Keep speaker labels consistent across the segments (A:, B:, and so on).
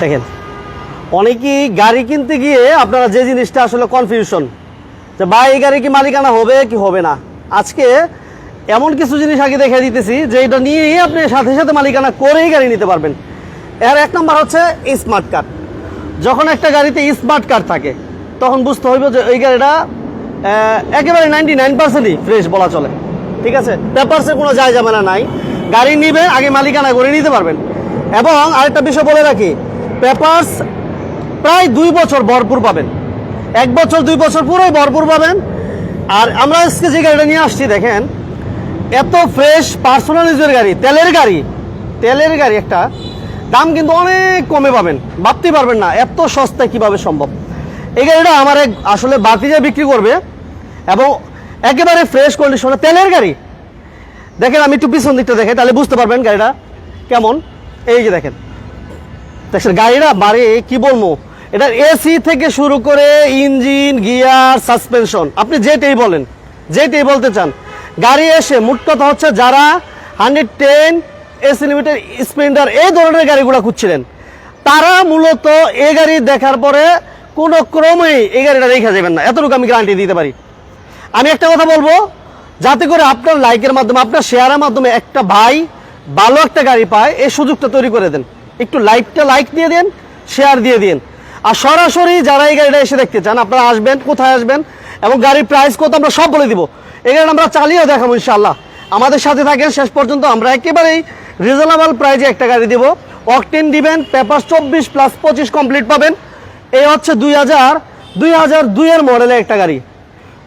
A: দেখেন, অনেকেই গাড়ি কিনতে গিয়ে আপনারা যে জিনিসটা আসলে কনফিউশন যে বা এই গাড়ি কি মালিকানা হবে কি হবে না? আজকে এমন কিছু জিনিস আগে দেখে দিতেছি যে এটা নিয়েই আপনি সাথে সাথে মালিকানা করেই গাড়ি নিতে পারবেন। এর এক নম্বর হচ্ছে স্মার্ট কার্ড যখন একটা গাড়িতে স্মার্ট কার্ড থাকে, তখন বুঝতে হইব যে ওই গাড়িটা একেবারে নাইনটি নাইন পার্সেন্টই ফ্রেশ বলা চলে। ঠিক আছে? পেপারসে কোনো যায় ঝামেলা নাই। গাড়ি নিবে, আগে মালিকানা করে নিতে পারবেন। এবং আরেকটা বিষয় বলে রাখি, পেপারস প্রায় দুই বছর ভরপুর পাবেন। এক বছর, দুই বছর পুরোই ভরপুর পাবেন। আর আমরা আজকে যে গাড়িটা নিয়ে আসছি, দেখেন, এত ফ্রেশ পার্সোনাল ইউজের গাড়ি, তেলের গাড়ি তেলের গাড়ি একটা, দাম কিন্তু অনেক কমে পাবেন। ভাবতেই পারবেন না, এত সস্তায় কীভাবে সম্ভব। এই গাড়িটা আমার এক, আসলে বাতিজা বিক্রি করবে, এবং একেবারে ফ্রেশ কন্ডিশনে তেলের গাড়ি। দেখেন, আমি একটু পিছন দিকটা দেখে, তাহলে বুঝতে পারবেন গাড়িটা কেমন। এই যে দেখেন। দেখছেন, গাড়িটা বাড়ি, কি বলব? এটা এসি থেকে শুরু করে ইঞ্জিন, গিয়ার, সাসপেনশন, আপনি যেটাই বলেন, যেটাই বলতে চান। গাড়ি এসে মোট কথা হচ্ছে যারা hundred ten AC limited Splendor, এই ধরনের গাড়িগুলো খুঁজছিলেন। তারা মূলত এই গাড়ি দেখার পরে কোনো ক্রমেই এই গাড়িটা রেখে যাবেন না। এতটুকু আমি গ্যারান্টি দিতে পারি। আমি একটা কথা বলব, যাতে করে আপনার লাইকের মাধ্যমে, আপনার শেয়ারের মাধ্যমে একটা ভাই ভালো একটা গাড়ি পায়, এই সুযোগটা তৈরি করে দেন। একটু লাইকটা লাইক দিয়ে দেন শেয়ার দিয়ে দিন। আর সরাসরি যারা এই গাড়িটা এসে দেখতে চান, আপনারা আসবেন, কোথায় আসবেন এবং গাড়ির প্রাইস কত, আমরা সব বলে দিব। এই গাড়িটা আমরা চালিয়েও দেখাবো ইনশাল্লাহ আমাদের সাথে থাকেন, শেষ পর্যন্ত আমরা একেবারেই রিজনেবল প্রাইজে একটা গাড়ি দিব। অকটেন দিবেন পেপার চব্বিশ প্লাস পঁচিশ কমপ্লিট পাবেন। এই হচ্ছে দুই হাজার দুই হাজার দুইয়ের মডেলে একটা গাড়ি।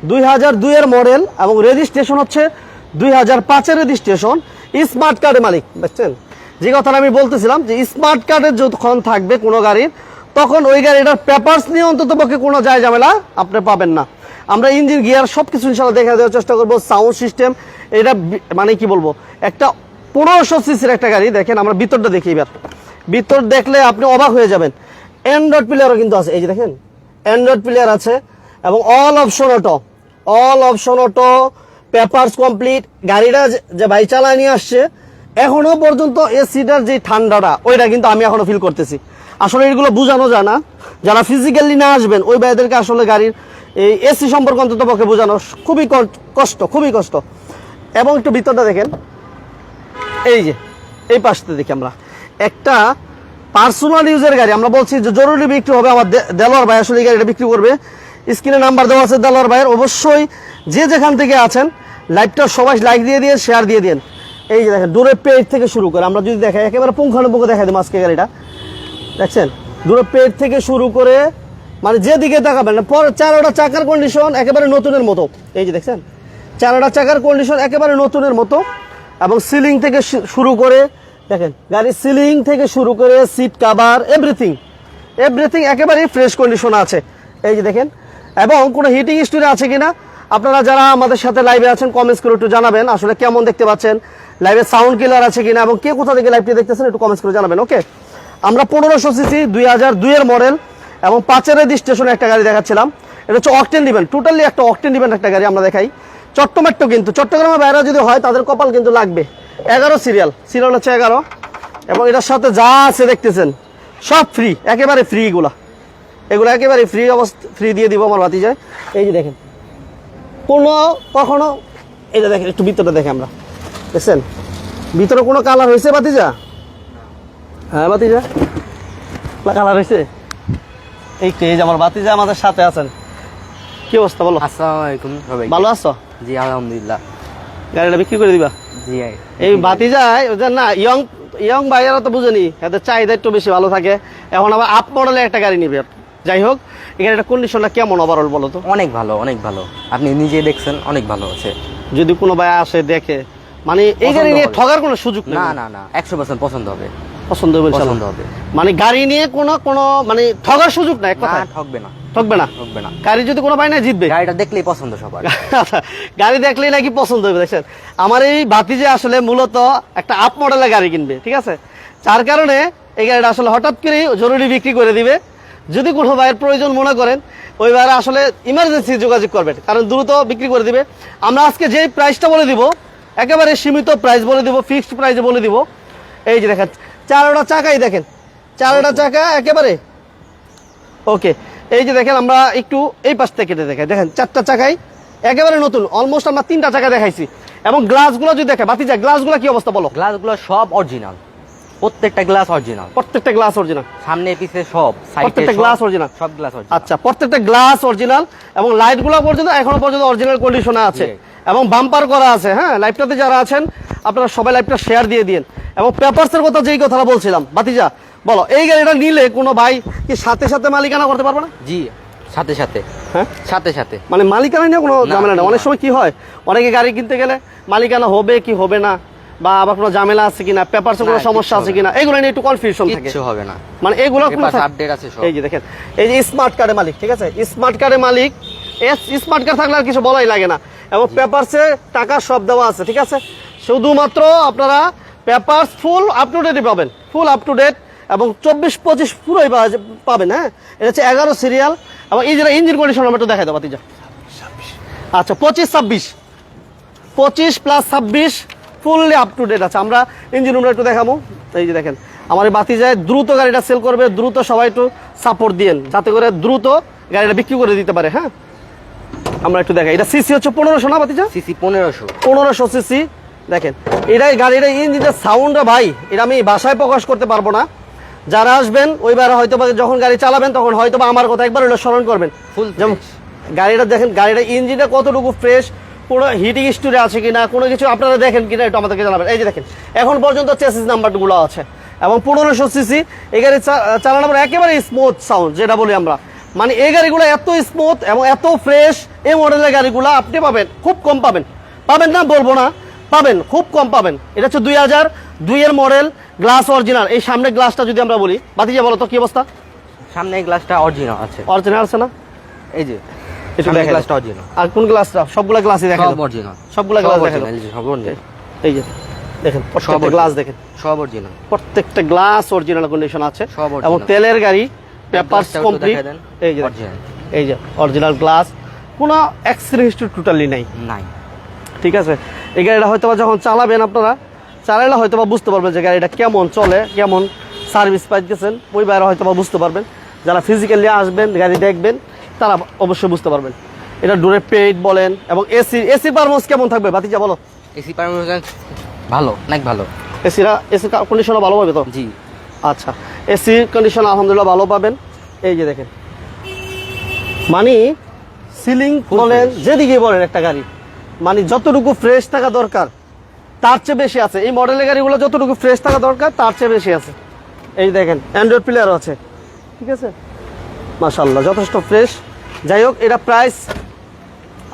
A: দুই হাজার দুইয়ের মডেল এবং রেজিস্ট্রেশন হচ্ছে দুই হাজার পাঁচের রেজিস্ট্রেশন স্মার্ট কার্ডের মালিক, বুঝছেন? যে কথাটা আমি বলতেছিলাম যে স্মার্ট কার্ডের যখন থাকবে কোনো গাড়ির, তখন ওই গাড়িটার পেপার্স নিয়ে অন্তত পক্ষে কোনো যায় ঝামেলা আপনি পাবেন না। আমরা ইঞ্জিন, গিয়ার সব কিছু ইনশাল্লাহ দেখা দেওয়ার চেষ্টা করব, সাউন্ড সিস্টেম, এটা মানে কি বলব, একটা পনেরোশো সিসির একটা গাড়ি, দেখেন আমরা ভিতরটা দেখি এবার। ভিতর দেখলে আপনি অবাক হয়ে যাবেন। অ্যান্ড্রয়েড প্লেয়ারও কিন্তু আছে, এই যে দেখেন অ্যান্ড্রয়েড প্লেয়ার আছে, এবং all option auto all option auto papers complete, গাড়িটা যে- ভাই চালায় নিয়ে আসছে, এখনও পর্যন্ত এসিটার যে ঠান্ডাটা, ওইটা কিন্তু আমি এখনও ফিল করতেছি। আসলে এগুলো বোঝানো যায় না। যারা ফিজিক্যালি না আসবেন, ওই ভাইদেরকে আসলে গাড়ির এই এসি সম্পর্কে অন্তত পক্ষে বোঝানো খুবই কষ্ট খুবই কষ্ট। এবং একটু ভিতরটা দেখেন। এই যে, এই পাশটা দেখি আমরা। একটা পার্সোনাল ইউজের গাড়ি, আমরা বলছি যে জরুরি বিক্রি হবে আমার দেলোয়ার ভাই, আসলে এই গাড়িটা বিক্রি করবে। স্ক্রিনে নাম্বার দেওয়া আছে দেলোয়ার ভাইয়ের। অবশ্যই যে যেখান থেকে আছেন লাইভটা সবাই লাইক দিয়ে দিয়ে শেয়ার দিয়ে দিন এই যে দেখেন, দূরের পেট থেকে শুরু করে, আমরা যদি দেখাই, একেবারে পুঙ্খানুপুঙ্খ দেখা দিই আজকে গাড়িটা। দেখছেন? দূরের পেট থেকে শুরু করে মানে যেদিকে তাকাবেন না, পর চারোটা চাকার কন্ডিশন একেবারে নতুনের মতো। এই যে দেখছেন? চারোটা চাকার কন্ডিশন একেবারে নতুনের মতো এবং সিলিং থেকে শুরু করে, দেখেন, গাড়ির সিলিং থেকে শুরু করে সিট কাভার এভরিথিং এভরিথিং একেবারেই ফ্রেশ কন্ডিশন আছে। এই যে দেখেন? এবং কোনো হিটিং স্টোরে আছে কিনা? আপনারা যারা আমাদের সাথে লাইভে আছেন কমেন্টস করে একটু জানাবেন আসলে কেমন দেখতে পাচ্ছেন লাইভে সাউন্ড কিলার আছে কিনা এবং কে কোথা থেকে লাইভটি দেখতেছেন একটু কমেন্টস করে জানাবেন ওকে আমরা পনেরোশো সিসি দুই হাজার দুইয়ের মডেল এবং পাঁচের রেজিস্ট্রেশনে একটা গাড়ি দেখাচ্ছিলাম। এটা হচ্ছে অকটেন দিবেন টোটালি একটা অকটেন দিবেন একটা গাড়ি আমরা দেখাই। চট্টমেট্টো কিন্তু, চট্টগ্রামের বাইরে যদি হয়, তাদের কপাল কিন্তু লাগবে। এগারো সিরিয়াল সিরিয়াল হচ্ছে এগারো। এবং এটার সাথে যা আছে দেখতেছেন, সব ফ্রি একেবারে ফ্রি এগুলা। এগুলো একেবারে ফ্রি অবস্থা ফ্রি দিয়ে দিব আমার বাতি যায় এই যে দেখেন। কোনো কখনো এটা দেখেন একটু ভিতরটা দেখে আমরা। দেখছেন? ভিতরে কোনো কালার হয়েছে বাতিজা হ্যাঁ বাতিজা কালার হয়েছে? এই তো এই যে আমার বাতিজা আমাদের সাথে আছেন। কি অবস্থা বলো?
B: আসসালামু আলাইকুম সবাই।
A: ভালো আছো?
B: জি আলহামদুলিল্লাহ।
A: গাড়িটা বিক্রি করে দিবা?
B: জি
A: এই বাতিজায় না ইয়ং ইয়ং ভাইয়ারা তো বুঝেনি এদের চাহিদা একটু বেশি ভালো থাকে। এখন আবার আপ মডেলের একটা গাড়ি নিবে। যাই হোক এখানে গাড়িটা কন্ডিশনটা কেমন ওভারঅল বলো তো?
B: অনেক ভালো অনেক ভালো। আপনি নিজে দেখছেন অনেক ভালো আছে।
A: যদি কোনো ভাই আসে দেখে মানে এই গাড়ি নিয়ে ঠগার কোনো সুযোগ
B: না না না একশো পার্সেন্ট পছন্দ হবে।
A: পছন্দ হবে
B: পছন্দ হবে।
A: মানে গাড়ি নিয়ে কোনো কোনো মানে ঠগার সুযোগ নাই এক
B: না
A: কথায়।
B: ঠকবে না।
A: ঠকবে না?
B: ঠকবে না।
A: গাড়ি যদি কোনো ভাই না জিতবে।
B: গাড়িটা দেখলেই পছন্দ সবার।
A: গাড়ি দেখলেই নাকি পছন্দ হবে দেখছেন? আমার এই ভাতিজে আসলে মূলত একটা আপ মডেলের গাড়ি কিনবে ঠিক আছে? যার কারণে এই গাড়িটা আসলে হঠাৎ করে জরুরি বিক্রি করে দিবে। যদি কোনো ভাইয়ের প্রয়োজন মনে করেন, ওই ভাইয়ের আসলে ইমার্জেন্সি যোগাযোগ করবেন কারণ দ্রুত বিক্রি করে দিবে। আমরা আজকে যেই প্রাইসটা বলে দিব, একেবারে সীমিত প্রাইস বলে দিব ফিক্সড প্রাইসে বলে দিব। এই যে দেখেন, চারোটা চাকাই দেখেন, চারোটা চাকা একেবারে। ওকে, এই যে দেখেন, আমরা একটু এই পাশ থেকে কেটে দেখাই। দেখেন, চারটা চাকাই একেবারে নতুন অলমোস্ট আমরা তিনটা চাকা দেখাইছি। এবং গ্লাসগুলো যদি দেখে বাতি যায় গ্লাসগুলো কি অবস্থা বলো?
B: গ্লাসগুলো সব অরিজিনাল প্রত্যেকটা গ্লাস অরিজিনাল
A: প্রত্যেকটা গ্লাস অরিজিনাল
B: সামনে পিছে সব সাইডে
A: প্রত্যেকটা glass original?
B: সব গ্লাস অরিজিনাল
A: আচ্ছা প্রত্যেকটা গ্লাস অরিজিনাল এবং লাইটগুলো পর্যন্ত এখনও পর্যন্ত অরিজিনাল কন্ডিশনে আছে। এবং বাম্পার করা আছে হ্যাঁ লাইভটাতে যারা আছেন আপনারা সবাই লাইভটা শেয়ার দিয়ে দিন এবং পেপারসের কথা যেই কথাটা বলছিলাম বাতিজা বলো এই গাড়িটা নিলে কোনো ভাই কি সাথে সাথে মালিকানা করতে পারবে না?
B: জি সাথে সাথে।
A: হ্যাঁ?
B: সাথে সাথে।
A: মানে মালিকানা নিয়ে কোনো ঝামেলা
B: না।
A: অনেক সময় কি হয় অনেকে গাড়ি কিনতে গেলে মালিকানা হবে কি হবে না বা আবার কোনো ঝামেলা আছে কিনা পেপারসে কোনো সমস্যা আছে কিনা এগুলো নিয়ে একটু কনফিউশন থাকে।
B: কিচ্ছু হবে না।
A: মানে এগুলো
B: Papers আছে সব।
A: এই যে দেখেন এই যে স্মার্ট কার্ডের মালিক ঠিক আছে? স্মার্ট কার্ডের মালিক স্মার্ট কার্ড থাকলে আর কিছু বলাই লাগে না। এবং পেপারসে টাকা সব দেওয়া আছে ঠিক আছে? শুধুমাত্র আপনারা পেপারস ফুল আপ টু ডেটই পাবেন। ফুল আপ টু ডেট এবং চব্বিশ পঁচিশ পুরোই পাবেন হ্যাঁ? এটা হচ্ছে এগারো সিরিয়াল এবং এই যেটা ইঞ্জিন কন্ডিশন আমরা একটু দেখাই দেবো আচ্ছা পঁচিশ ছাব্বিশ। পঁচিশ প্লাস ছাব্বিশ ফুললি আপ টু ডেট আছে। আমরা ইঞ্জিন রুমটা একটু দেখাবো। এই যে দেখেন আমার এই বাতি যায় দ্রুত গাড়িটা সেল করবে দ্রুত সবাই একটু সাপোর্ট দিয়েন যাতে করে দ্রুত গাড়িটা বিক্রি করে দিতে পারে হ্যাঁ? আমরা একটু দেখাই। এটা সিসি হচ্ছে পনেরোশো না বাতি বাতিজা?
B: সিসি পনেরোশো।
A: পনেরোশো সিসি দেখেন এটাই গাড়িটা ইঞ্জিনের সাউন্ডটা ভাই এটা আমি বাসায় প্রকাশ করতে পারব না। যারা আসবেন ওইবার হয়তো বা যখন গাড়ি চালাবেন তখন হয়তো বা আমার কথা একবার হলো স্মরণ করবেন।
B: Full
A: যেমন গাড়িটা দেখেন গাড়িটা ইঞ্জিনটা কতটুকু ফ্রেশ কোনো হিটিং স্টোরে আছে কিনা কোনো কিছু আপনারা দেখেন কিনা একটু আমাদেরকে জানাবেন। এই যে দেখেন এখন পর্যন্ত চেসিস নাম্বারগুলো আছে এবং পনেরোশো সিসি এই গাড়ি চা- চালানোর পর একেবারে স্মুথ সাউন্ড যেটা বলি আমরা। মানে এই গাড়িগুলো এত স্মুথ এবং এত ফ্রেশ এই মডেলের গাড়িগুলো আপনি পাবেন খুব কম পাবেন। পাবেন না বলব না পাবেন খুব কম পাবেন। এটা হচ্ছে দুই হাজার দুইয়ের মডেল গ্লাস অরিজিনাল এই সামনে গ্লাসটা যদি আমরা বলি বাতিজা বলো তো কি অবস্থা?
B: সামনে এই গ্লাসটা অরিজিনাল আছে।
A: অরিজিনাল আছে না?
B: এই যে।
A: একটু
B: সামনে
A: দেখা
B: গ্লাসটা অরিজিনাল
A: আর কোন গ্লাসটা সবগুলা গ্লাসই দেখা
B: সব। অরিজিনাল
A: সবগুলা গ্লাস দেখা।
B: সব অরিজিনাল
A: এই যে দেখেন প্রত্যেকটা গ্লাস দেখেন।
B: সব অরিজিনাল
A: প্রত্যেকটা গ্লাস অরিজিনাল কন্ডিশন আছে। এবং তেলের গাড়ি পেপারস কমপ্লিট এই যে। এই যে অরিজিনাল গ্লাস কোনো হিস্ট্রি টোটালি নাই।
B: নাই।
A: ঠিক আছে? এই গাড়িটা হয়তো যখন চালাবেন আপনারা চালাইলে হয়তো বা বুঝতে পারবেন যে গাড়িটা কেমন চলে কেমন সার্ভিস পাইতেছেন। ওই বাইরে হয়তো বা বুঝতে পারবেন। যারা ফিজিক্যালি আসবেন গাড়ি দেখবেন তারা অবশ্যই বুঝতে পারবেন। এটা ডোরের পেইট বলেন এবং এসি এসি পারমোস কেমন থাকবে বাতিজা বলো?
B: এসি পারমিশন ভালো অনেক ভালো।
A: এসিরা এসি কন্ডিশনও ভালো পাবে তো?
B: জি।
A: আচ্ছা এসি কন্ডিশন আলহামদুলিল্লাহ ভালো পাবেন। এই যে দেখেন। মানে সিলিং বলেন যেদিকে বলেন একটা গাড়ি মানে যতটুকু ফ্রেশ থাকা দরকার তার চেয়ে বেশি আছে। এই মডেলের গাড়িগুলো যতটুকু ফ্রেশ থাকা দরকার তার চেয়ে বেশি আছে। এই দেখেন অ্যান্ড্রয়েড প্লেয়ারও আছে। ঠিক আছে? মাশাল্লাহ যথেষ্ট ফ্রেশ যাই হোক এটা প্রাইস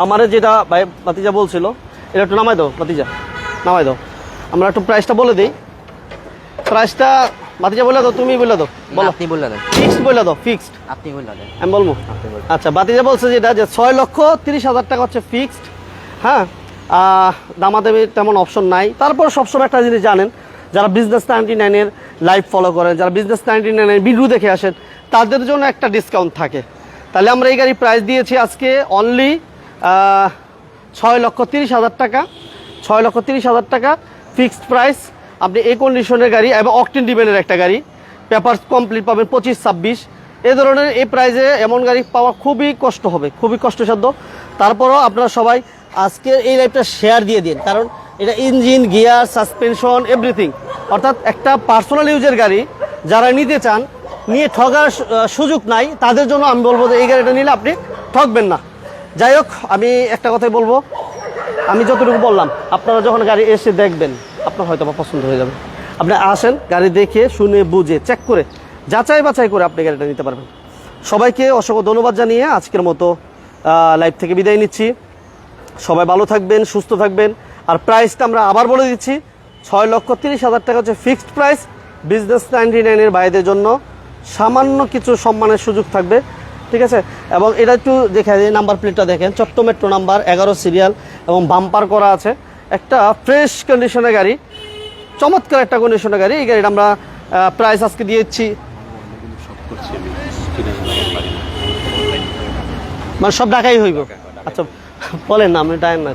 A: আমার যেটা ভাই বাতিজা বলছিল এটা একটু নামাই দাও বাতিজা নামাই দাও। আমরা একটু প্রাইসটা বলে দিই। প্রাইসটা বাতিজা বলে দাও তুমি বলে দাও। বলো।
B: আপনি বললে দেন।
A: ফিক্সড বলে দাও ফিক্সড
B: আপনি বললে দেন।
A: আমি বলব। আচ্ছা বাতিজা বলছে যেটা যে ছয় লক্ষ তিরিশ হাজার টাকা হচ্ছে ফিক্সড হ্যাঁ? দামাদামির তেমন অপশন নাই। তারপর সবসময় একটা জিনিস জানেন যারা বিজনেস নাইনটি নাইনের লাইভ ফলো করেন যারা বিজনেস নাইনটি নাইনের ভিডিও দেখে আসেন তাদের জন্য একটা ডিসকাউন্ট থাকে। তাহলে আমরা এই গাড়ির প্রাইস দিয়েছি আজকে অনলি ছয় লক্ষ তিরিশ হাজার টাকা। ছয় লক্ষ তিরিশ হাজার টাকা ফিক্সড প্রাইস আপনি এই কন্ডিশনের গাড়ি এবং অকটেন ডিবেনের একটা গাড়ি। পেপার কমপ্লিট পাবেন পঁচিশ, ছাব্বিশ। এ ধরনের এই প্রাইজে এমন গাড়ি পাওয়া খুবই কষ্ট হবে, খুবই কষ্টসাধ্য। তারপরও আপনারা সবাই আজকে এই লাইফটা শেয়ার দিয়ে দিন। কারণ এটা ইঞ্জিন গিয়ার সাসপেনশন এভরিথিং অর্থাৎ একটা পার্সোনাল ইউজের গাড়ি, যারা নিতে চান নিয়ে ঠগার সুযোগ নাই। তাদের জন্য আমি বলব যে এই গাড়িটা নিলে আপনি ঠকবেন না। যাই হোক, আমি একটা কথাই বলব। আমি যতটুকু বললাম, আপনারা যখন গাড়ি এসে দেখবেন, আপনার হয়তো বা পছন্দ হয়ে যাবে। আপনি আসেন, গাড়ি দেখে শুনে, বুঝে চেক করে, যাচাই বাছাই করে আপনি গাড়িটা নিতে পারবেন। সবাইকে অসংখ্য ধন্যবাদ জানিয়ে আজকের মতো লাইভ থেকে বিদায় নিচ্ছি। সবাই ভালো থাকবেন, সুস্থ থাকবেন। আর প্রাইসটা আমরা আবার বলে দিচ্ছি, ছয় লক্ষ তিরিশ হাজার টাকা হচ্ছে ফিক্সড প্রাইস বিজনেস নাইনটি নাইনের বাইদের জন্য। সামান্য কিছু সম্মানের সুযোগ থাকবে ঠিক আছে? এবং এটা একটু দেখে নাম্বার প্লেটটা দেখেন চট্ট মেট্রো নাম্বার এগারো সিরিয়াল এবং বাম্পার করা আছে। একটা ফ্রেশ কন্ডিশনের গাড়ি চমৎকার একটা কন্ডিশনের গাড়ি এই গাড়িটা আমরা প্রাইস আজকে দিয়েছি। মানে সব ঢাকাই হইব। আচ্ছা বলেন না আপনি টাইম না।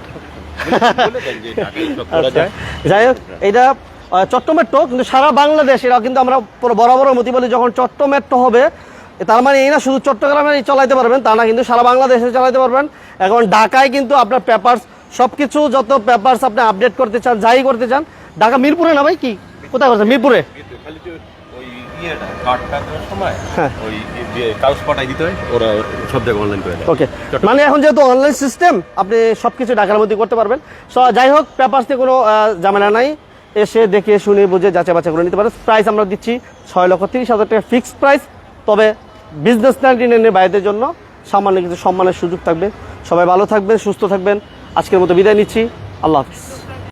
A: আচ্ছা যাই হোক এটা আহ, চট্ট মেট্রো কিন্তু সারা বাংলাদেশ এরা কিন্তু আমরা পুরো বরাবর মতি বলি যখন চট্ট মেট্রো হবে তার মানে এই না শুধু চট্টগ্রামে চালাইতে পারবেন তা না কিন্তু সারা বাংলাদেশে চালাতে পারবেন। এখন ঢাকায় কিন্তু আপনার পেপারস সব কিছু যত পেপারস আপনি আপডেট করতে চান যাই করতে চান ঢাকা মিরপুরে না ভাই কি? কোথায় করছেন মিরপুরে? হ্যাঁ। মানে এখন যেহেতু অনলাইন সিস্টেম আপনি সব কিছু ঢাকার মধ্যে করতে পারবেন। যাই হোক পেপারসে কোনো ঝামেলা নাই। এসে দেখে শুনে বুঝে যাচাই বাছাই করে নিতে পারেন প্রাইস আমরা দিচ্ছি ছয় লক্ষ তিরিশ হাজার টাকা ফিক্সড প্রাইস তবে বিজনেস নাইনটি নাইনের বাইরের জন্য সামান্য কিছু সম্মানের সুযোগ থাকবে। সবাই ভালো থাকবেন, সুস্থ থাকবেন। আজকের মতো বিদায় নিচ্ছি। আল্লাহ হাফিজ।